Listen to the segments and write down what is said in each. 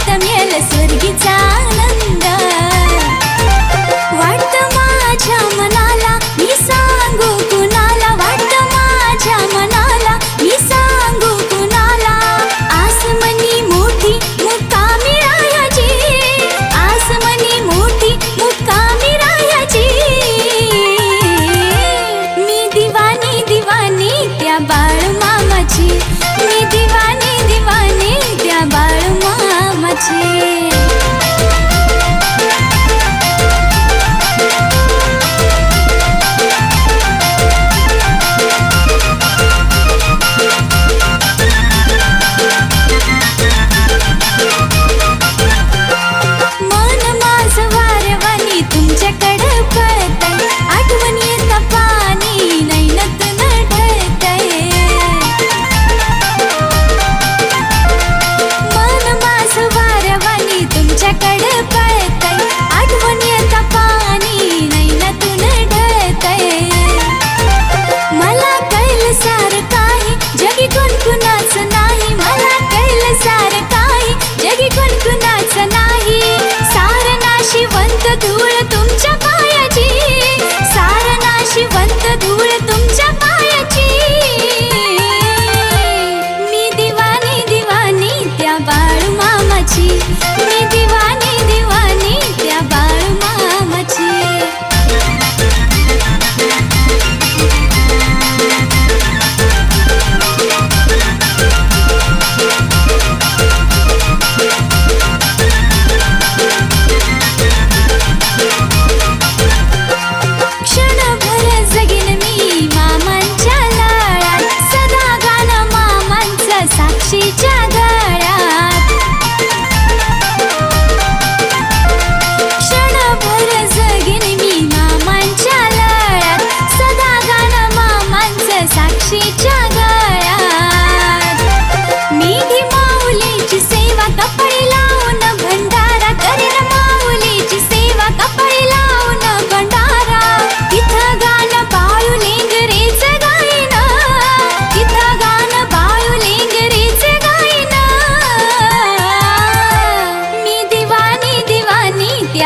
జీవితం ఎలా సొరిగి చాలంగా शिवंत धूळ तुमच्या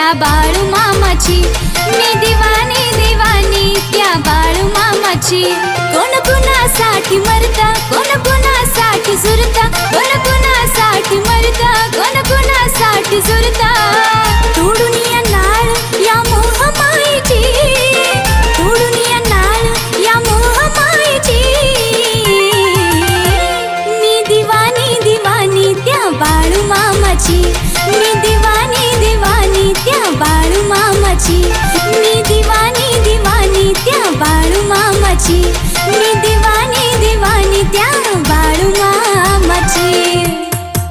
त्या बाळू मामाची. मी दिवानी दिवानी त्या बाळू मामाची. कोण कुणासाठी मरता कोण कुणासाठी सुरता कोण कुणासाठी मरता कोण कुणासाठी सुरता. तोडून नाळ या मोह नाळ या मोह मी दिवानी त्या बाळू मामाची. मी 喜。